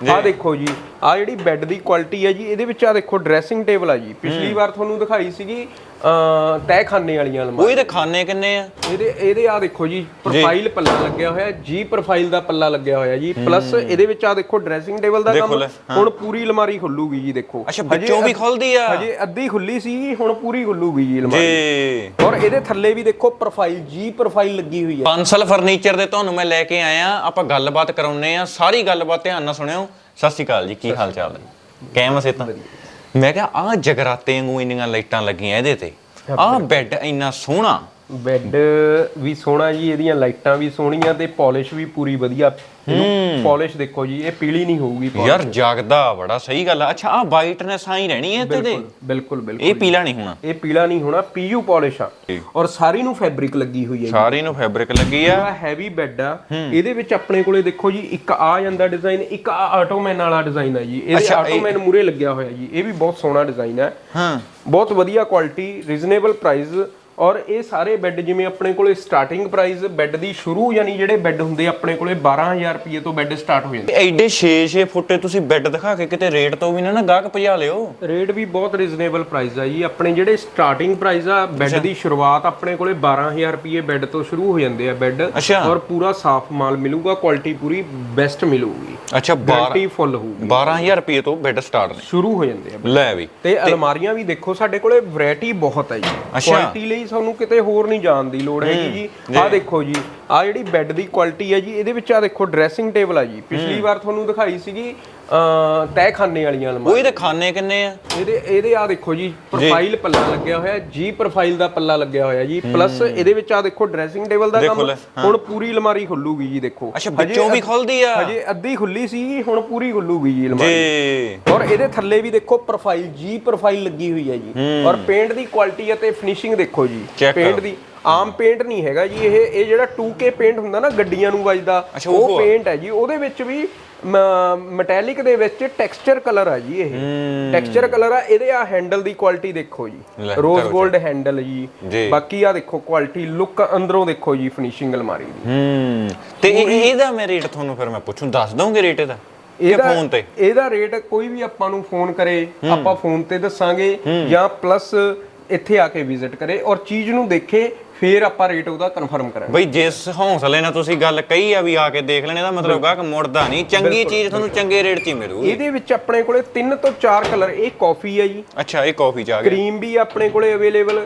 ਆਹ ਦੇਖੋ ਜੀ ਆਹ ਜਿਹੜੀ ਬੈੱਡ ਦੀ ਕੁਆਲਿਟੀ ਹੈ ਜੀ ਇਹਦੇ ਵਿੱਚ ਆਹ ਦੇਖੋ ਡਰੈਸਿੰਗ ਟੇਬਲ ਆ ਜੀ। ਪਿਛਲੀ ਵਾਰ ਤੁਹਾਨੂੰ ਦਿਖਾਈ ਸੀਗੀ ਅ ਤਹਿਖਾਨੇ ਵਾਲੀਆਂ ਅਲਮਾਰੀ ਉਹ ਇਹਦੇ ਖਾਨੇ ਕਿੰਨੇ ਆ? ਇਹਦੇ ਇਹਦੇ ਆ ਦੇਖੋ ਜੀ ਪ੍ਰੋਫਾਈਲ ਪੱਲਾ ਲੱਗਿਆ ਹੋਇਆ ਜੀ ਪ੍ਰੋਫਾਈਲ ਦਾ ਪੱਲਾ ਲੱਗਿਆ ਹੋਇਆ ਜੀ। ਪਲੱਸ ਇਹਦੇ ਵਿੱਚ ਆ ਦੇਖੋ ਡਰੈਸਿੰਗ ਟੇਬਲ ਦਾ ਕੰਮ ਹੁਣ ਪੂਰੀ ਅਲਮਾਰੀ ਖੁੱਲੂਗੀ ਜੀ ਦੇਖੋ। ਅੱਛਾ ਵਿੱਚੋਂ ਵੀ ਖੁੱਲਦੀ ਆ? ਹਜੇ ਅੱਧੀ ਖੁੱਲੀ ਸੀ ਹੁਣ ਪੂਰੀ ਖੁੱਲੂਗੀ ਜੀ ਅਲਮਾਰੀ। ਜੀ। ਔਰ ਇਹਦੇ ਥੱਲੇ ਵੀ ਦੇਖੋ ਪ੍ਰੋਫਾਈਲ ਜੀ ਪ੍ਰੋਫਾਈਲ ਲੱਗੀ ਹੋਈ ਹੈ। ਬਾਂਸਲ ਫਰਨੀਚਰ ਦੇ ਤੁਹਾਨੂੰ ਮੈਂ ਲੈ ਕੇ ਆਇਆ ਆਪਾਂ ਗੱਲਬਾਤ ਕਰਾਉਨੇ ਆ ਸਾਰੀ ਗੱਲਬਾਤ ਧਿਆਨ ਨਾਲ ਸੁਣਿਓ। ਸਤਿ ਸ਼੍ਰੀ ਅਕਾਲ ਜੀ ਕੀ ਹਾਲ ਚਾਲ ਹੈ ਕੈਮ ਸੇ ਤਾਂ ਮੈਂ ਕਿਹਾ ਆ ਜਗਰਾਤੇ ਵਾਂਗੂ ਇੰਨੀਆਂ ਲਾਈਟਾਂ ਲੱਗੀਆਂ ਇਹਦੇ ਤੇ। ਆਹ ਬੈੱਡ ਇੰਨਾ ਸੋਹਣਾ ਬੈੱਡ ਵੀ ਸੋਹਣਾ ਜੀ ਇਹਦੀਆਂ ਲਾਈਟਾਂ ਵੀ ਸੋਹਣੀਆਂ ਤੇ ਪਾਲਿਸ਼ ਵੀ ਪੂਰੀ ਵਧੀਆ। ਇਹਨੂੰ ਪਾਲਿਸ਼ ਦੇਖੋ ਜੀ ਇਹ ਪੀਲੀ ਨਹੀਂ ਹੋਊਗੀ polish। ਯਾਰ ਜਾਗਦਾ ਬੜਾ ਸਹੀ ਗੱਲ ਆ। ਅੱਛਾ ਆ ਵਾਈਟਨੈਸ ਆਈ ਰਹਿਣੀ ਹੈ ਤੇ? ਬਿਲਕੁਲ ਬਿਲਕੁਲ ਬਿਲਕੁਲ ਇਹ ਪੀਲਾ ਨਹੀਂ ਹੋਣਾ। ਇਹ ਪੀਲਾ ਨਹੀਂ ਹੋਣਾ ਪੀਯੂ ਪਾਲਿਸ਼ ਆ। ਔਰ ਸਾਰੀ ਨੂੰ ਫੈਬਰਿਕ ਲੱਗੀ ਹੋਈ ਹੈ ਸਾਰੀ ਨੂੰ ਫੈਬਰਿਕ ਲੱਗੀ ਆ। ਪੂਰਾ ਹੈਵੀ ਬੈੱਡ ਆ। ਇਹਦੇ ਵਿੱਚ ਆਪਣੇ ਕੋਲੇ ਦੇਖੋ ਜੀ ਇੱਕ ਆ ਜਾਂਦਾ ਡਿਜ਼ਾਈਨ ਇੱਕ ਆ ਆਟੋਮੈਨ ਵਾਲਾ ਡਿਜ਼ਾਈਨ ਆ ਜੀ। ਇਹਦੇ ਆਟੋਮੈਨ ਮੂਰੇ ਲੱਗਿਆ ਹੋਇਆ ਜੀ। ਇਹ ਵੀ ਬਹੁਤ ਸੋਹਣਾ ਡਿਜ਼ਾਈਨ ਹੈ ਹਾਂ। ਬਹੁਤ ਵਧੀਆ ਕੁਆਲਿਟੀ ਰੀਜ਼ਨੇਬਲ ਪ੍ਰਾਈਸ ਔਰ ਇਹ ਸਾਰੇ ਬੈੱਡ ਜਿਵੇਂ ਆਪਣੇ ਕੋਲੇ ਸਟਾਰਟਿੰਗ ਪ੍ਰਾਈਸ ਬੈੱਡ ਦੀ ਸ਼ੁਰੂ ਯਾਨੀ ਜਿਹੜੇ ਬੈੱਡ ਹੁੰਦੇ ਆਪਣੇ ਕੋਲੇ 12000 ਰੁਪਏ ਤੋਂ ਬੈੱਡ ਸਟਾਰਟ ਹੋ ਜਾਂਦੇ ਐਡੇ 6-6 ਫੁੱਟੇ ਤੁਸੀਂ ਬੈੱਡ ਦਿਖਾ ਕੇ ਕਿਤੇ ਰੇਟ ਤੋਂ ਵੀ ਨਾ ਨਾ ਗਾਹਕ ਭਜਾ ਲਿਓ। ਰੇਟ ਵੀ ਬਹੁਤ ਰੀਜ਼ਨੇਬਲ ਪ੍ਰਾਈਸ ਆ ਜੀ। ਆਪਣੇ ਜਿਹੜੇ ਸਟਾਰਟਿੰਗ ਪ੍ਰਾਈਸ ਆ ਬੈੱਡ ਦੀ ਸ਼ੁਰੂਆਤ ਆਪਣੇ ਕੋਲੇ 12000 ਰੁਪਏ ਬੈੱਡ ਤੋਂ ਸ਼ੁਰੂ ਹੋ ਜਾਂਦੇ ਆ ਬੈੱਡ। ਔਰ ਪੂਰਾ ਸਾਫ਼ ਮਾਲ ਮਿਲੂਗਾ ਕੁਆਲਿਟੀ ਪੂਰੀ ਬੈਸਟ ਮਿਲੂਗੀ। ਅੱਛਾ 12 ਗਾਰੰਟੀ ਫੁੱਲ ਹੋਊਗੀ। 12000 ਰੁਪਏ ਤੋਂ ਬੈੱਡ ਸਟਾਰਟ ਨੇ। ਸ਼ੁਰੂ ਹੋ ਜਾਂਦੇ ਆ ਲੈ ਵੀ। ਤੇ ਅਲਮਾਰੀਆਂ ਵੀ ਦੇਖੋ ਸਾਡੇ ਕੋਲੇ ਵੈਰਾਈਟੀ ਬਹੁਤ ਹੈ ਜੀ। ਕੁਆਲਿਟੀ ਲਈ ਸਾਨੂੰ ਕਿਤੇ ਹੋਰ ਨਹੀਂ ਜਾਣ ਦੀ ਲੋੜ ਹੈਗੀ ਜੀ। ਆਹ ਦੇਖੋ ਜੀ ਆਹ ਜਿਹੜੀ ਬੈੱਡ ਦੀ ਕੁਆਲਿਟੀ ਹੈ ਜੀ ਇਹਦੇ ਵਿੱਚ ਆਹ ਦੇਖੋ ਡਰੈਸਿੰਗ ਟੇਬਲ ਆ ਜੀ। ਪਿਛਲੀ ਵਾਰ ਤੁਹਾਨੂੰ ਦਿਖਾਈ ਸੀਗੀ ਅ ਤਹਿਖਾਨੇ ਵਾਲੀਆਂ ਅਲਮਾਰੀ ਉਹ ਇਹਦੇ ਖਾਨੇ ਕਿੰਨੇ ਆ? ਇਹਦੇ ਇਹਦੇ ਆ ਦੇਖੋ ਜੀ ਪ੍ਰੋਫਾਈਲ ਪੱਲਾ ਲੱਗਿਆ ਹੋਇਆ ਜੀ ਪ੍ਰੋਫਾਈਲ ਦਾ ਪੱਲਾ ਲੱਗਿਆ ਹੋਇਆ ਜੀ। ਪਲੱਸ ਇਹਦੇ ਵਿੱਚ ਆ ਦੇਖੋ ਡਰੈਸਿੰਗ ਟੇਬਲ ਦਾ ਕੰਮ ਹੁਣ ਪੂਰੀ ਅਲਮਾਰੀ ਖੁੱਲੂਗੀ ਜੀ ਦੇਖੋ। ਅੱਛਾ ਵਿੱਚੋਂ ਵੀ ਖੁੱਲਦੀ ਆ? ਹਜੇ ਅੱਧੀ ਖੁੱਲੀ ਸੀ ਹੁਣ ਪੂਰੀ ਖੁੱਲੂਗੀ ਜੀ ਅਲਮਾਰੀ। ਜੀ। ਔਰ ਇਹਦੇ ਥੱਲੇ ਵੀ ਦੇਖੋ ਪ੍ਰੋਫਾਈਲ ਜੀ ਪ੍ਰੋਫਾਈਲ ਲੱਗੀ ਹੋਈ ਹੈ ਜੀ। ਔਰ ਪੇਂਟ ਦੀ ਕੁਆਲਿਟੀ ਅਤੇ ਫਿਨਿਸ਼ਿੰਗ ਦੇਖੋ ਜੀ। ਪੇਂਟ। ਦੀ ਆਮ ਪੇਂਟ ਨਹੀਂ ਹੈਗਾ ਜੀ ਇਹ ਇਹ ਜਿਹੜਾ 2K ਪੇਂਟ ਹੁੰਦਾ ਨਾ ਗੱਡੀਆਂ ਨੂੰ ਵੱਜਦਾ ਉਹ ਪੇਂਟ ਹੈ ਜੀ। ਉਹਦੇ ਵਿੱਚ ਵੀ ਮੈਟੈਲਿਕ ਦੇ ਵਿੱਚ ਟੈਕਸਚਰ ਕਲਰ ਆ ਜੀ ਇਹ। ਟੈਕਸਚਰ ਕਲਰ ਆ ਇਹਦੇ ਆ ਹੈਂਡਲ ਦੀ ਕੁਆਲਿਟੀ ਦੇਖੋ ਜੀ। ਰੋਜ਼ 골ਡ ਹੈਂਡਲ ਜੀ। ਬਾਕੀ ਆ ਦੇਖੋ ਕੁਆਲਿਟੀ ਲੁੱਕ ਅੰਦਰੋਂ ਦੇਖੋ ਜੀ ਫਿਨਿਸ਼ਿੰਗ ਅਲਮਾਰੀ ਦੀ। ਹੂੰ। ਤੇ ਇਹ- ਇਹਦਾ ਮੈਂ ਰੇਟ ਤੁਹਾਨੂੰ ਫਿਰ ਮੈਂ ਪੁੱਛੂੰ ਦੱਸ ਦੋਗੇ ਰੇਟ ਇਹਦਾ? ਇਹ ਇਹਦਾ ਫੋਨ ਤੇ? ਇਹਦਾ ਰੇਟ ਕੋਈ ਵੀ ਆਪਾਂ ਨੂੰ ਫੋਨ ਕਰੇ ਆਪਾਂ ਫੋਨ ਤੇ ਦੱਸਾਂਗੇ ਜਾਂ ਪਲੱਸ ਇੱਥੇ ਆ ਕੇ ਵਿਜ਼ਿਟ ਕਰੇ ਔਰ ਚੀਜ਼ ਨੂੰ ਦੇਖੇ ਫੇਰ ਆਪਾਂ ਰੇਟ ਉਹਦਾ ਕਨਫਰਮ ਕਰਾਂਗੇ। ਬਈ ਜਿਸ ਹੌਸਲੇ ਨਾਲ ਤੁਸੀਂ ਗੱਲ ਕਹੀ ਆ ਵੀ ਆ ਕੇ ਦੇਖ ਲੈਣੇ ਦਾ ਮਤਲਬ ਗਾ ਕਿ ਮੁੜਦਾ ਨਹੀਂ। ਚੰਗੀ ਚੀਜ਼ ਤੁਹਾਨੂੰ ਚੰਗੇ ਰੇਟ 'ਚ ਹੀ ਮਿਲੂਗੀ। ਇਹਦੇ ਵਿੱਚ ਆਪਣੇ ਕੋਲੇ 3 ਤੋਂ 4 ਕਲਰ ਇਹ ਕਾਫੀ ਹੈ ਜੀ। ਅੱਛਾ ਇਹ ਕਾਫੀ ਚ ਆ ਗਿਆ। ਕਰੀਮ ਵੀ ਆਪਣੇ ਕੋਲੇ ਅਵੇਲੇਬਲ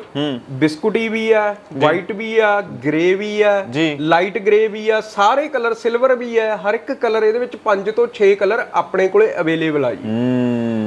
ਬਿਸਕੁਟੀ ਵੀ ਆ ਵਾਈਟ ਵੀ ਆ ਗ੍ਰੇ ਵੀ ਆ। ਲਾਈਟ ਗ੍ਰੇ ਵੀ ਆ ਸਾਰੇ ਕਲਰ ਸਿਲਵਰ ਵੀ ਆ। ਹਰ ਇੱਕ ਕਲਰ ਇਹਦੇ ਵਿੱਚ 5 ਤੋਂ 6 ਕਲਰ ਆਪਣੇ ਕੋਲੇ ਅਵੇਲੇਬਲ ਆ ਜੀ। ਹੂੰ।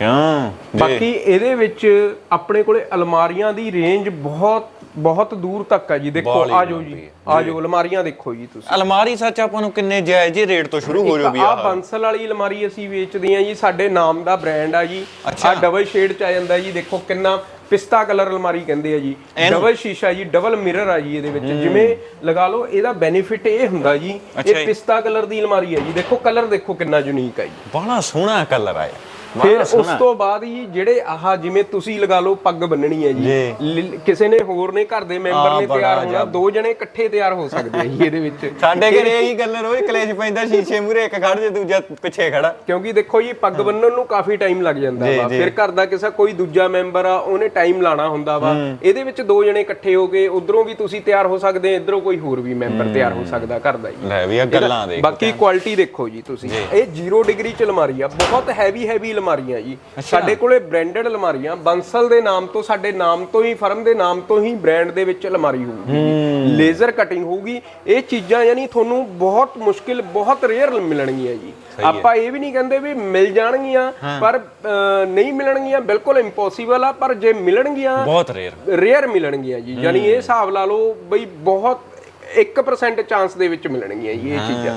ਕਿਉਂ ਜੀ। ਬਾਕੀ ਇਹਦੇ ਵਿੱਚ ਆਪਣੇ ਕੋਲੇ ਅਲਮਾਰੀਆਂ ਦੀ ਰੇਂਜ ਬਹੁਤ ਬਹੁਤ ਦੂਰ ਤੱਕ ਹੈ ਜੀ ਦੇਖੋ ਆਜੋ ਲੰਬੀ ਜੀ ਹੈ। ਆਜੋ ਅਲਮਾਰੀਆਂ ਦੇਖੋ ਜੀ ਤੁਸੀਂ। ਅਲਮਾਰੀ ਸੱਚ ਆਪਾਂ ਨੂੰ ਕਿੰਨੇ ਜਾਇਜ਼ ਜਿਹੇ ਰੇਟ ਤੋਂ ਸ਼ੁਰੂ ਹੋ ਜਾਊਗੀ ਆ ਆ ਬੰਸਲ ਵਾਲੀ ਅਲਮਾਰੀ ਅਸੀਂ ਵੇਚਦੇ ਆ ਜੀ ਸਾਡੇ ਨਾਮ ਦਾ ਬ੍ਰਾਂਡ ਆ ਜੀ। ਆ ਡਬਲ ਸ਼ੇਡ ਚ ਆ ਜਾਂਦਾ ਜੀ ਦੇਖੋ ਕਿੰਨਾ ਪਿਸਤਾ ਕਲਰ ਅਲਮਾਰੀ ਕਹਿੰਦੇ ਆ ਜੀ। ਡਬਲ ਸ਼ੀਸ਼ਾ ਜੀ ਡਬਲ ਮਿਰਰ ਆ ਜੀ ਇਹਦੇ ਵਿੱਚ। ਜਿਵੇਂ ਲਗਾ ਲਓ ਇਹਦਾ ਬੈਨੀਫਿਟ ਇਹ ਹੁੰਦਾ ਜੀ ਜੀ। ਇਹ ਪਿਸਤਾ ਕਲਰ ਦੀ ਅਲਮਾਰੀ ਹੈ ਜੀ। ਦੇਖੋ ਕਲਰ ਦੇਖੋ ਕਿੰਨਾ ਯੂਨੀਕ ਹੈ ਜੀ। ਬੜਾ ਸੋਹਣਾ ਕਲਰ ਆਇਆ ਫਿਰ ਉਸ ਤੋਂ ਬਾਅਦ ਜੀ ਜਿਹੜੇ ਆਹ ਜਿਵੇਂ ਤੁਸੀਂ ਲਗਾ ਲਓ ਪੱਗ ਬੰਨਣੀ ਹੈ ਜੀ ਕਿਸੇ ਨੇ ਹੋਰ ਨੇ ਘਰ ਦੇ ਮੈਂਬਰ ਨੇ ਤਿਆਰ ਹੋਣਾ ਦੋ ਜਣੇ ਇਕੱਠੇ ਤਿਆਰ ਹੋ ਸਕਦੇ ਆ ਜੀ ਇਹਦੇ ਵਿੱਚ। ਸਾਡੇ ਘਰੇ ਇਹੀ ਗੱਲ ਰੋਜ਼ ਕਲੇਸ਼ ਪੈਂਦਾ ਸ਼ੀਸ਼ੇ ਮੂਰੇ ਇੱਕ ਖੜ ਜੇ ਦੂਜਾ ਪਿੱਛੇ ਖੜਾ। ਕਿਉਂਕਿ ਦੇਖੋ ਜੀ ਪੱਗ ਬੰਨਣ ਨੂੰ ਕਾਫੀ ਟਾਈਮ ਲੱਗ ਜਾਂਦਾ ਵਾ। ਫਿਰ ਘਰ ਦਾ ਕਿਸੇ ਕੋਈ ਦੂਜਾ ਮੈਂਬਰ ਆ ਉਹਨੇ ਟਾਈਮ ਲਾਣਾ ਹੁੰਦਾ ਵਾ। ਇਹਦੇ ਵਿੱਚ ਦੋ ਜਣੇ ਇਕੱਠੇ ਹੋ ਗਏ ਉਧਰੋਂ ਵੀ ਤੁਸੀਂ ਤਿਆਰ ਹੋ ਸਕਦੇ ਇਧਰੋਂ ਕੋਈ ਹੋਰ ਵੀ ਮੈਂਬਰ ਤਿਆਰ ਹੋ ਸਕਦਾ ਘਰ ਦਾ ਜੀ। ਲੈ ਵੀ ਆ ਗੱਲਾਂ ਦੇਖ ਬਾਕੀ ਕੁਆਲਿਟੀ ਦੇਖੋ ਜੀ ਤੁਸੀਂ। ਇਹ 0 ਡਿਗਰੀ ਚ ਅਲਮਾਰੀ ਆ। ਬਹੁਤ ਹੈਵੀ ਹੈਵੀ ਅਲਮਾਰੀਆਂ ਜੀ। ਸਾਡੇ ਕੋਲੇ ਬ੍ਰਾਂਡਡ ਅਲਮਾਰੀਆਂ ਬੰਸਲ ਦੇ ਨਾਮ ਤੋਂ ਸਾਡੇ ਨਾਮ ਤੋਂ ਹੀ ਫਰਮ ਦੇ ਨਾਮ ਤੋਂ ਹੀ ਬ੍ਰਾਂਡ ਦੇ ਵਿੱਚ ਅਲਮਾਰੀ ਹੋਊਗੀ ਲੇਜ਼ਰ ਕਟਿੰਗ ਹੋਊਗੀ। ਇਹ ਚੀਜ਼ਾਂ ਯਾਨੀ ਤੁਹਾਨੂੰ ਬਹੁਤ ਮੁਸ਼ਕਿਲ ਬਹੁਤ ਰੇਅਰ ਮਿਲਣਗੀਆਂ ਜੀ। ਆਪਾਂ ਇਹ ਵੀ ਨਹੀਂ ਕਹਿੰਦੇ ਵੀ ਮਿਲ ਜਾਣਗੀਆਂ ਪਰ ਨਹੀਂ ਮਿਲਣਗੀਆਂ ਬਿਲਕੁਲ ਇੰਪੋਸੀਬਲ ਆ ਪਰ ਜੇ ਮਿਲਣਗੀਆਂ ਬਹੁਤ ਰੇਅਰ ਰੇਅਰ ਮਿਲਣਗੀਆਂ ਜੀ। ਯਾਨੀ ਇਹ ਹਿਸਾਬ ਲਾ ਲਓ ਬਈ ਬਹੁਤ 1% ਚਾਂਸ ਦੇ ਵਿੱਚ ਮਿਲਣਗੀਆਂ ਇਹ ਚੀਜ਼ਾਂ।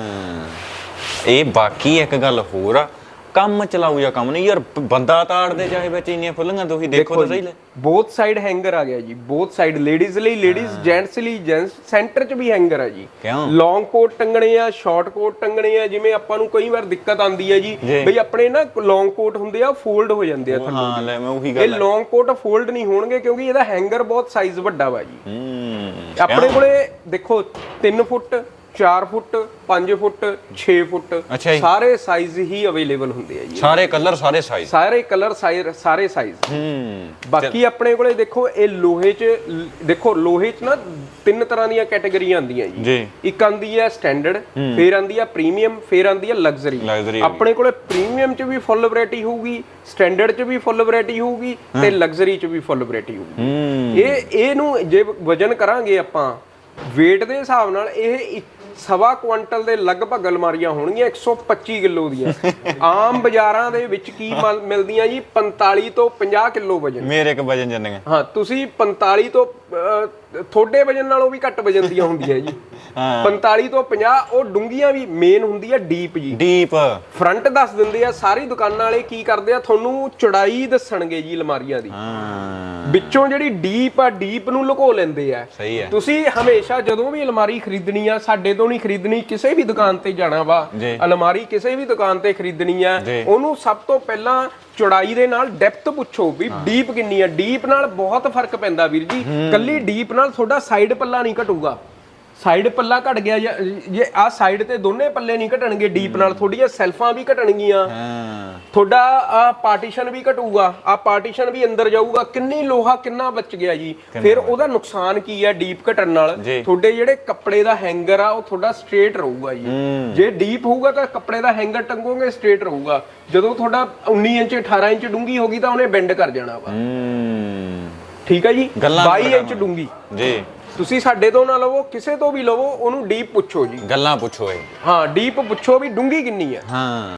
ਇਹ ਬਾਕੀ ਇੱਕ ਗੱਲ ਹੋਰ ਆ ਕੰਮ ਚਲਾਊ ਜਾਂ ਕੰਮ ਨਹੀਂ ਯਾਰ ਬ- ਬੰਦਾ ਤਾੜਦੇ ਚਾਹੇ ਵਿੱਚ ਇੰਨੀਆਂ ਫੁੱਲੀਆਂ ਤੁਸੀਂ ਦੇਖੋ ਤਾਂ ਸਹੀ ਲੈ। ਬੋਥ ਸਾਈਡ ਹੈਂਗਰ ਆ ਗਿਆ ਜੀ ਬੋਥ ਸਾਈਡ ਲੇਡੀਜ਼ ਲਈ ਲੇਡੀਜ਼ ਜੈਂਟਸ ਲਈ ਜੈਂਟਸ ਸੈਂਟਰ 'ਚ ਵੀ ਹੈਂਗਰ ਆ ਜੀ। ਕਿਉਂ? ਲੌਂਗ ਕੋਟ ਟੰਗਣੇ ਆ ਸ਼ਾਰਟ ਕੋਟ ਟੰਗਣੇ ਆ ਜਿਵੇਂ ਆਪਾਂ ਨੂੰ ਕਈ ਵਾਰ ਦਿੱਕਤ ਆਂਦੀ ਹੈ ਜੀ ਜੀ। ਬਈ ਆਪਣੇ ਨਾ ਲੌਂਗ ਕੋਟ ਹੁੰਦੇ ਆ ਫੋਲਡ ਹੋ ਜਾਂਦੇ ਆ ਥੱਲੇ ਹਾਂ ਲੈ ਮੈਂ ਉਹੀ ਇਹ ਗੱਲ ਲੌਂਗ ਕੋਟ ਫੋਲਡ ਨਹੀਂ ਹੋਣਗੇ ਕਿਉਂਕਿ ਇਹਦਾ ਹੈਂਗਰ ਬਹੁਤ ਸਾਈਜ਼ ਵੱਡਾ ਵਾ ਜੀ। ਹੂੰ ਆਪਣੇ ਕੋਲੇ ਦੇਖੋ 3 ਫੁੱਟ 4 ਫੁੱਟ 5 ਫੁੱਟ 6 ਫੁੱਟ ਅੱਛਾ ਜੀ। ਸਾਰੇ ਸਾਈਜ਼ ਹੀ ਅਵੇਲੇਬਲ ਹੁੰਦੇ ਆ ਜੀ। ਸਾਰੇ ਕਲਰ ਸਾਰੇ ਸਾਈਜ਼ ਸਾਰੇ ਕਲਰ ਸਾਰੇ ਸਾਈਜ਼ ਹੂੰ। ਬਾਕੀ ਆਪਣੇ ਕੋਲੇ ਦੇਖੋ ਇਹ ਲੋਹੇ 'ਚ ਲ- ਦੇਖੋ ਲੋਹੇ 'ਚ ਨਾ ਤਿੰਨ ਤਰ੍ਹਾਂ ਦੀਆਂ ਕੈਟਾਗਰੀਆਂ ਆਉਂਦੀਆਂ ਜੀ। ਜੀ। ਇੱਕ ਆਂਦੀ ਹੈ ਸਟੈਂਡਰਡ ਫਿਰ ਆਂਦੀ ਹੈ ਪ੍ਰੀਮੀਅਮ ਫਿਰ ਆਂਦੀ ਹੈ ਲਗਜ਼ਰੀ ਆਪਣੇ ਕੋਲੇ ਪ੍ਰੀਮੀਅਮ 'ਚ ਵੀ ਫੁੱਲ ਵੈਰਾਈਟੀ ਹੋਊਗੀ ਸਟੈਂਡਰਡ 'ਚ ਵੀ ਫੁੱਲ ਵੈਰਾਈਟੀ ਹੋਊਗੀ ਤੇ ਲਗਜ਼ਰੀ 'ਚ ਵੀ ਫੁੱਲ ਵੈਰਾਈਟੀ ਹੋਊਗੀ। ਹੂੰ। ਇਹ ਇਹਨੂੰ ਜੇ ਵਜਨ ਕਰਾਂਗੇ ਆਪਾਂ weight ਦੇ ਹਿਸਾਬ ਨਾਲ ਇਹ ਇੱਕ ਸਵਾ ਕੁਆਂਟਲ ਦੇ ਲਗਭਗ ਅਲਮਾਰੀਆਂ ਹੋਣਗੀਆਂ 125 ਕਿਲੋ ਦੀਆਂ। ਆਮ ਬਾਜ਼ਾਰਾਂ ਦੇ ਵਿੱਚ ਕੀ ਮਲ- ਮਿਲਦੀਆਂ ਜੀ? 45 ਤੋਂ 50 ਕਿਲੋ ਵਜਨ। ਮੇਰੇ ਇੱਕ ਵਜਨ ਜੰਨੇ ਹਾਂ ਤੁਸੀਂ 45 ਤੋਂ ਥੋੜੇ ਵਜਨ ਨਾਲੋਂ ਵੀ ਘੱਟ ਵਜਨ ਦੀਆਂ ਹੁੰਦੀਆਂ ਜੀ। ਹਾਂ। 45 ਤੋਂ 50 ਉਹ ਡੂੰਗੀਆਂ ਵੀ ਮੇਨ ਹੁੰਦੀ ਆ ਡੀਪ ਜੀ। ਡੀਪ ਫਰੰਟ ਦੱਸ ਦਿੰਦੇ ਆ ਸਾਰੀ ਦੁਕਾਨਾਂ ਵਾਲੇ ਕੀ ਕਰਦੇ ਆ ਤੁਹਾਨੂੰ ਚੌੜਾਈ ਦੱਸਣਗੇ ਜੀ ਅਲਮਾਰੀਆਂ ਦੀ। ਹਾਂ। ਵਿੱਚੋਂ ਜਿਹੜੀ ਡੀਪ ਆ ਡੀਪ ਨੂੰ ਲੁਕੋ ਲੈਂਦੇ ਆ। ਸਹੀ ਹੈ ਤੁਸੀਂ ਹਮੇਸ਼ਾ ਜਦੋਂ ਵੀ ਅਲਮਾਰੀ ਖਰੀਦਣੀ ਆ ਸਾਡੇ ਤੋਂ ਨਹੀਂ ਖਰੀਦਣੀ ਕਿਸੇ ਵੀ ਦੁਕਾਨ ਤੇ ਜਾਣਾ ਵਾ। ਅਲਮਾਰੀ ਕਿਸੇ ਵੀ ਦੁਕਾਨ ਤੇ ਖਰੀਦਣੀ ਆ। ਉਹਨੂੰ ਸਭ ਤੋਂ ਪਹਿਲਾਂ ਚੌੜਾਈ ਦੇ ਨਾਲ ਡੈਪਥ ਪੁੱਛੋ ਵੀ ਡੀਪ ਕਿੰਨੀ ਆ। ਡੀਪ ਨਾਲ ਬਹੁਤ ਫ਼ਰਕ ਪੈਂਦਾ ਵੀਰ ਜੀ। ਕੱਲੀ ਡੀਪ ਨਾਲ ਤੁਹਾਡਾ ਸਾਈਡ ਪੱਲਾ ਨਹੀਂ ਘਟੂਗਾ। ਸਾਈਡ ਪੱਲਾ ਘਟ ਗਿਆ ਜਾਂ- ਆ ਸਾਈਡ ਤੇ ਦੋਨੇ ਪੱਲੇ ਨਹੀਂ ਘਟਣਗੇ ਡੀਪ ਨਾਲ ਤੁਹਾਡੀਆਂ ਸੈਲਫਾਂ ਵੀ ਘਟਣਗੀਆਂ। ਹਾਂ। ਤੁਹਾਡਾ ਆ ਪਾਰਟੀਸ਼ਨ ਵੀ ਘਟੂਗਾ ਆ ਪਾਰਟੀਸ਼ਨ ਵੀ ਅੰਦਰ ਜਾਊਗਾ ਕਿੰਨੀ ਲੋਹਾ ਕਿੰਨਾ ਬਚ ਗਿਆ ਜੀ। ਫਿਰ ਉਹਦਾ ਨੁਕਸਾਨ ਕੀ ਹੈ ਡੀਪ ਘਟਣ ਨਾਲ। ਤੁਹਾਡੇ ਜਿਹੜੇ ਕੱਪੜੇ ਦਾ ਹੈਂਗਰ ਆ ਉਹ ਤੁਹਾਡਾ ਸਟ੍ਰੇਟ ਰਹੂਗਾ ਜੀ। ਜੇ ਡੀਪ ਹੋਊਗਾ ਤਾਂ ਕੱਪੜੇ ਦਾ ਹੈਂਗਰ ਟੰਗੋਗੇ ਸਟ੍ਰੇਟ ਰਹੂਗਾ। ਜਦੋਂ ਤੁਹਾਡਾ 19 ਇੰਚ 18 ਇੰਚ ਡੂੰਗੀ ਹੋਗੀ ਤਾਂ ਉਹਨੇ ਬੈਂਡ ਕਰ ਜਾਣਾ ਵਾ। ਹੂੰ। ਠੀਕ ਹੈ ਜੀ? ਗੱਲਾਂ 22 ਇੰਚ ਡੂੰਗੀ। ਜੀ। ਤੁਸੀਂ ਸਾਡੇ ਤੋਂ ਨਾ ਲਵੋ ਕਿਸੇ ਤੋਂ ਵੀ ਲਵੋ ਉਹਨੂੰ ਡੀਪ ਪੁੱਛੋ ਜੀ। ਗੱਲਾਂ ਪੁੱਛੋ ਇਹ। ਹਾਂ ਡੀਪ ਪੁੱਛੋ ਵੀ ਡੂੰਗੀ ਕਿੰਨੀ ਹੈ। ਹਾਂ।